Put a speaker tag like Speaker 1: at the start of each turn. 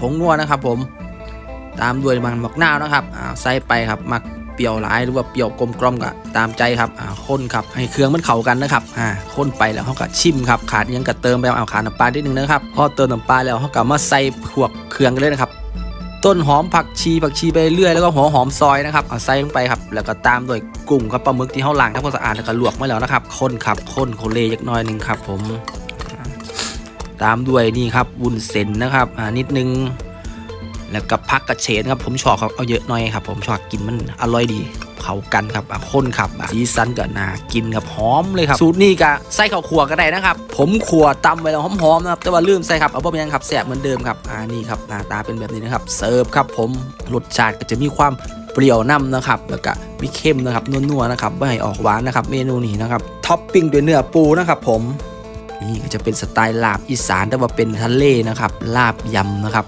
Speaker 1: ผงนัวนะครับผมตามด้วยมันหมักนาวนะครับอ่าใส่ไปครับหมักเปรี้ยวหลายหรือว่าเปรี้ยวกลมกล่อมก็ตามใจครับอ่าข้นครับให้เครื่องมันเข้ากันนะครับอ่าข้นไปแล้วเขาก็ชิมครับขาดยังก็เติมไปเอาขาดน้ำปลานิดนึงนะครับพอเติมน้ำปลาแล้วเขาก็มาใส่พวกเครื่องกันเลยนะครับต้นหอมผักชีผักชีไปเรื่อยแล้วก็หัวหอมซอยนะครับเอาใส่ลงไปครับ แล้วก็ตามด้วยกุ้งกับปลาหมึกที่เขาล้างทำความสะอาดแล้วก็ลวกมาแล้วนะครับข้นครับข้นโคเลยักน้อยหนึ่งครับผม ตามด้วยนี่ครับวุ้นเส้นนะครับอ่านิดนึงแล้วก็พักกระเฉดครับผมชอบครับเอาเยอะหน่อยครับ ผมชอบกินมันอร่อยดีเขากันครับอะข้นครับอะสีสันก็น่ากินครับหอมเลยครับสูตรนี้ก็ใส่ข้าวขัวก็ได้นะครับ ผมขัวตำไว้แล้วหอมๆนะครับแต่ว่าลืมใส่ครับเอาบ่เป็นหยังครับแสบเหมือนเดิมครับอ่านี่ครับหน้าตาเป็นแบบนี้นะครับเสิร์ฟครับผมรสชาติก็จะมีความเปรี้ยวน้ำนะครับแล้วก็มีเค็มนะครับนัวๆนะครับไม่ให้ออกหวานนะครับเมนูนี้นะครับท็อปปิ้งด้วยเนื้อปูนะครับผม นี่ก็จะเป็นสไตล์ลาบอีสานแต่ว่าเป็นทะเลนะครับลาบยำนะครับ